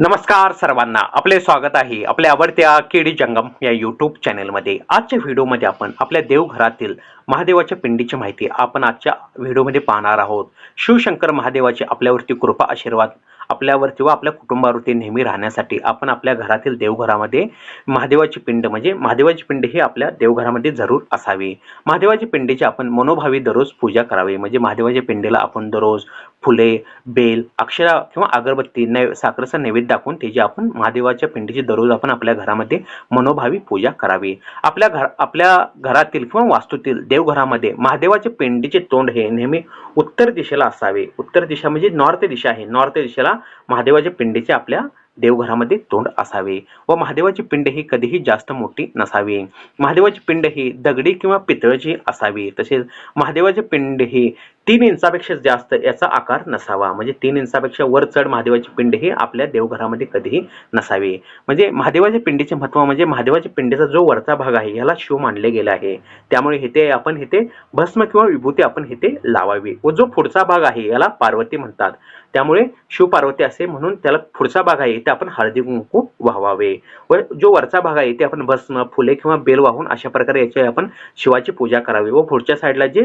नमस्कार सर्वांना. आपले स्वागत आहे आपल्या आवडत्या केडी जंगम या यूट्यूब चॅनेलमध्ये आजच्या व्हिडिओमध्ये आपण आपल्या देवघरातील महादेवाच्या पिंडीची माहिती आपण आजच्या व्हिडिओमध्ये पाहणार आहोत. शिवशंकर महादेवाची आपल्यावरती कृपा आशीर्वाद आपल्यावरती व आपल्या कुटुंबावरती नेहमी राहण्यासाठी आपण आपल्या घरातील देवघरामध्ये महादेवाची पिंड म्हणजे महादेवाची पिंड ही आपल्या देवघरामध्ये जरूर असावी. महादेवाची पिंडीची आपण मनोभावी दररोज पूजा करावी. म्हणजे महादेवाच्या पिंडीला आपण दररोज फुले बेल अक्षरा किंवा अगरबत्ती नै साखरेचा नैवेद्य दाखवून त्याची आपण महादेवाच्या पिंडीची दररोज आपण आपल्या घरामध्ये मनोभावी पूजा करावी. आपल्या घर आपल्या घरातील किंवा वास्तूतील देवघरामध्ये महादेवाच्या पिंडीचे तोंड हे नेहमी उत्तर दिशेला असावे. उत्तर दिशा म्हणजे नॉर्थ दिशा आहे. नॉर्थ दिशेला महादेवाच्या पिंडीचे आपल्या देवघरामध्ये तोंड असावे व महादेवाची पिंड ही कधीही जास्त मोठी नसावी. महादेवाची पिंड ही दगडी किंवा पितळची असावी. तसेच महादेवाची पिंड ही तीन इंचापेक्षा जास्त याचा आकार नसावा. म्हणजे तीन इंचापेक्षा वर चढ महादेवाची पिंड ही आपल्या देवघरामध्ये कधीही नसावी. म्हणजे महादेवाच्या पिंडीचे महत्त्व म्हणजे महादेवाच्या पिंडीचा जो वरचा भाग आहे याला शिव मानले गेले आहे. त्यामुळे इथे आपण इथे भस्म किंवा विभूती आपण इथे लावावी. व जो पुढचा भाग आहे याला पार्वती म्हणतात. त्यामुळे शिवपार्वती असे म्हणून त्याला पुढचा भाग आहे ते आपण हळदी कुंकू वाहवावे. व जो वरचा भाग आहे ते आपण भस्म फुले किंवा बेल वाहून अशा प्रकारे याची आपण शिवाची पूजा करावी. व पुढच्या साईडला जे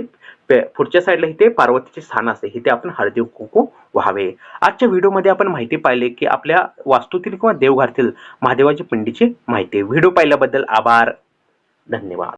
पुढच्या साईडला इथे पार्वतीचे स्थान असते इथे आपण हळदी कुंकू व्हावे. आजच्या व्हिडिओमध्ये आपण माहिती पाहिली की आपल्या वास्तूतील किंवा देवघरातील महादेवाच्या पिंडीची माहिती. व्हिडिओ पाहिल्याबद्दल आभार. धन्यवाद.